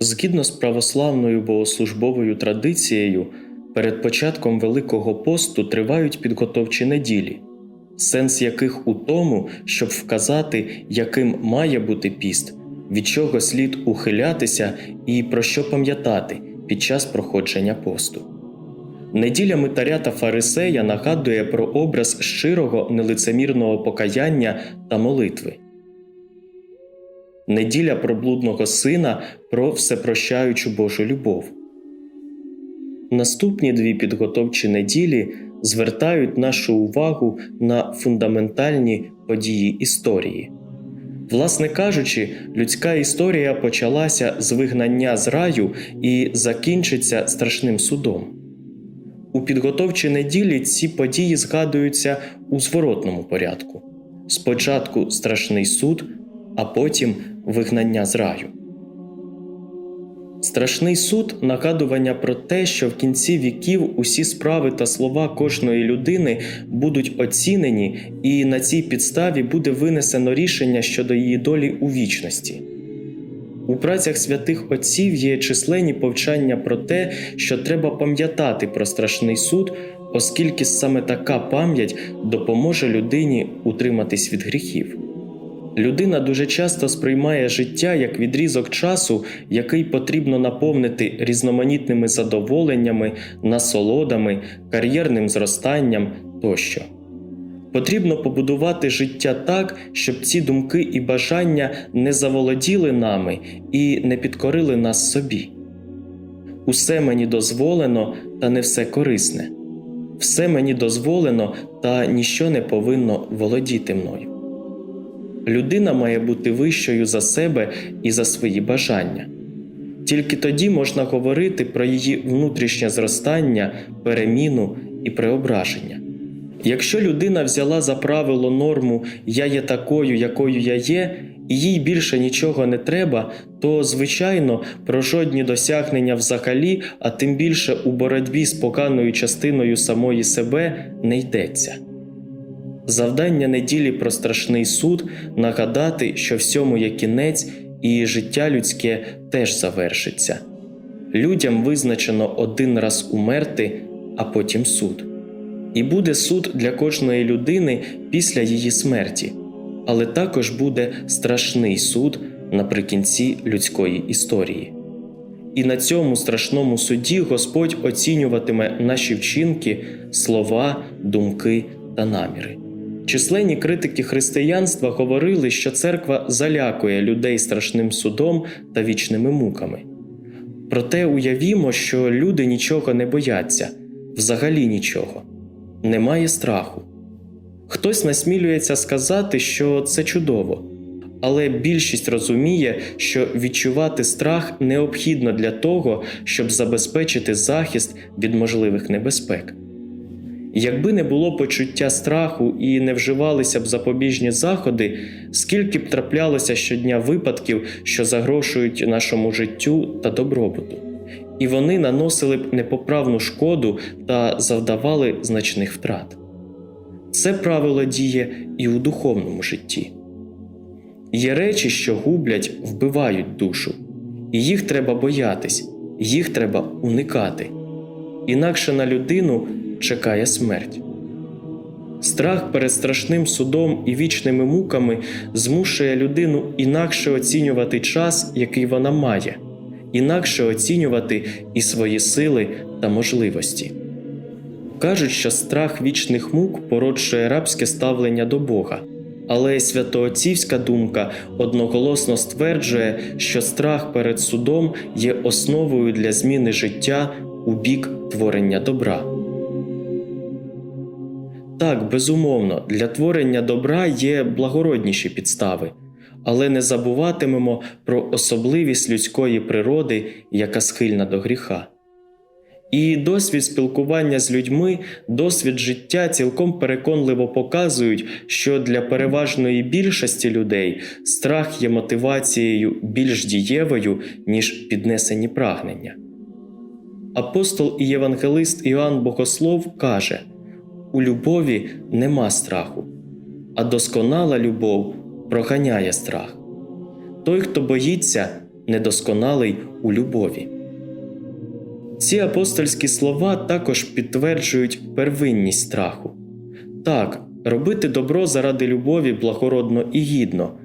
Згідно з православною богослужбовою традицією, перед початком Великого посту тривають підготовчі неділі, сенс яких у тому, щоб вказати, яким має бути піст, від чого слід ухилятися і про що пам'ятати під час проходження посту. Неділя митаря та фарисея нагадує про образ щирого нелицемірного покаяння та молитви. Неділя про блудного сина про всепрощаючу Божу любов. Наступні дві підготовчі неділі звертають нашу увагу на фундаментальні події історії. Власне кажучи, людська історія почалася з вигнання з раю і закінчиться страшним судом. У підготовчі неділі ці події згадуються у зворотному порядку: спочатку страшний суд, а потім вигнання з раю. Страшний суд нагадування про те, що в кінці віків усі справи та слова кожної людини будуть оцінені, і на цій підставі буде винесено рішення щодо її долі у вічності. У працях святих отців є численні повчання про те, що треба пам'ятати про страшний суд, оскільки саме така пам'ять допоможе людині утриматись від гріхів. Людина дуже часто сприймає життя як відрізок часу, який потрібно наповнити різноманітними задоволеннями, насолодами, кар'єрним зростанням тощо. Потрібно побудувати життя так, щоб ці думки і бажання не заволоділи нами і не підкорили нас собі. Усе мені дозволено, та не все корисне. Все мені дозволено, та ніщо не повинно володіти мною. Людина має бути вищою за себе і за свої бажання. Тільки тоді можна говорити про її внутрішнє зростання, переміну і преображення. Якщо людина взяла за правило норму Я є такою, якою я є, і їй більше нічого не треба, то, звичайно, про жодні досягнення взагалі, а тим більше у боротьбі з поканою частиною самої себе не йдеться. Завдання неділі про страшний суд нагадати, що всьому є кінець, і життя людське теж завершиться. Людям визначено один раз умерти, а потім суд. І буде суд для кожної людини після її смерті, але також буде страшний суд наприкінці людської історії. І на цьому страшному суді Господь оцінюватиме наші вчинки, слова, думки та наміри. Численні критики християнства говорили, що церква залякує людей страшним судом та вічними муками. Проте уявімо, що люди нічого не бояться, взагалі нічого, немає страху. Хтось насмілюється сказати, що це чудово, але більшість розуміє, що відчувати страх необхідно для того, щоб забезпечити захист від можливих небезпек. Якби не було почуття страху і не вживалися б запобіжні заходи, скільки б траплялося щодня випадків, що загрошують нашому життю та добробуту, і вони наносили б непоправну шкоду та завдавали значних втрат. Це правило діє і у духовному житті. Є речі, що гублять, вбивають душу, і їх треба боятись, їх треба уникати. Інакше на людину чекає смерть. Страх перед страшним судом і вічними муками змушує людину інакше оцінювати час, який вона має, інакше оцінювати і свої сили та можливості. Кажуть, що страх вічних мук породжує рабське ставлення до Бога, але святоотцівська думка одноголосно стверджує, що страх перед судом є основою для зміни життя у бік творення добра. Так, безумовно, для творення добра є благородніші підстави, але не забуватимемо про особливість людської природи, яка схильна до гріха. І досвід спілкування з людьми, досвід життя цілком переконливо показують, що для переважної більшості людей страх є мотивацією більш дієвою, ніж піднесені прагнення. Апостол і євангелист Іоанн Богослов каже: у любові нема страху, а досконала любов проганяє страх. Той, хто боїться, недосконалий у любові. Ці апостольські слова також підтверджують первинність страху. Так, робити добро заради любові благородно і гідно,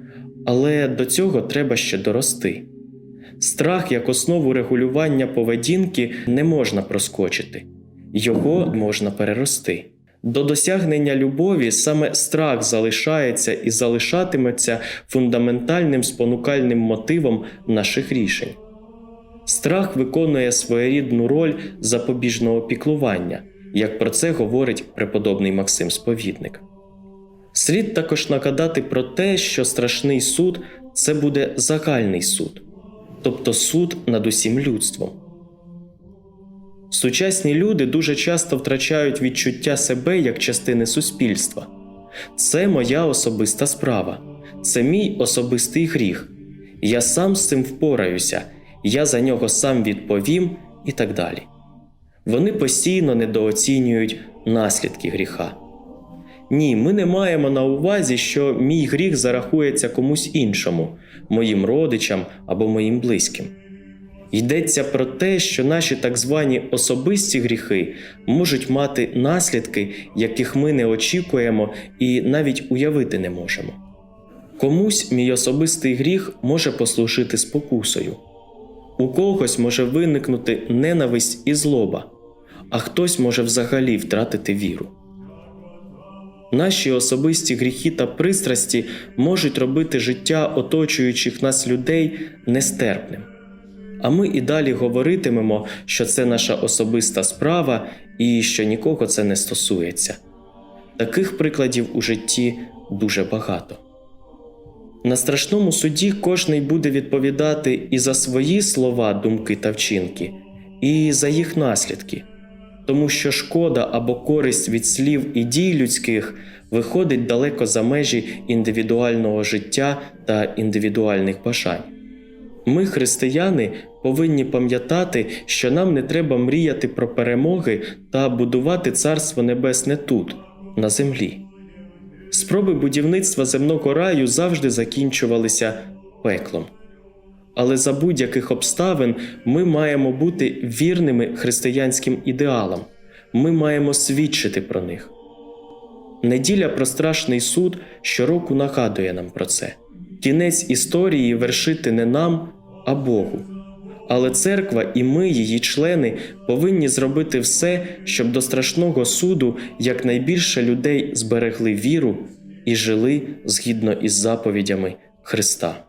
але до цього треба ще дорости. Страх як основу регулювання поведінки не можна проскочити, його можна перерости. До досягнення любові саме страх залишається і залишатиметься фундаментальним спонукальним мотивом наших рішень. Страх виконує своєрідну роль запобіжного піклування, як про це говорить преподобний Максим Сповідник. Слід також нагадати про те, що страшний суд це буде загальний суд, тобто суд над усім людством. Сучасні люди дуже часто втрачають відчуття себе як частини суспільства. Це моя особиста справа, це мій особистий гріх. Я сам з цим впораюся, я за нього сам відповім і так далі. Вони постійно недооцінюють наслідки гріха. Ні, ми не маємо на увазі, що мій гріх зарахується комусь іншому, моїм родичам або моїм близьким. Йдеться про те, що наші так звані особисті гріхи можуть мати наслідки, яких ми не очікуємо і навіть уявити не можемо. Комусь мій особистий гріх може послужити спокусою, у когось може виникнути ненависть і злоба, а хтось може взагалі втратити віру. Наші особисті гріхи та пристрасті можуть робити життя оточуючих нас людей нестерпним. А ми і далі говоритимемо, що це наша особиста справа і що нікого це не стосується. Таких прикладів у житті дуже багато. На страшному суді кожний буде відповідати і за свої слова, думки та вчинки, і за їх наслідки, тому що шкода або користь від слів і дій людських виходить далеко за межі індивідуального життя та індивідуальних бажань. Ми, християни, повинні пам'ятати, що нам не треба мріяти про перемоги та будувати Царство Небесне тут, на землі. Спроби будівництва земного раю завжди закінчувалися пеклом. Але за будь-яких обставин ми маємо бути вірними християнським ідеалам, ми маємо свідчити про них. Неділя про страшний суд щороку нагадує нам про це. Кінець історії вершити не нам, а Богу. Але церква і ми, її члени, повинні зробити все, щоб до страшного суду якнайбільше людей зберегли віру і жили згідно із заповідями Христа.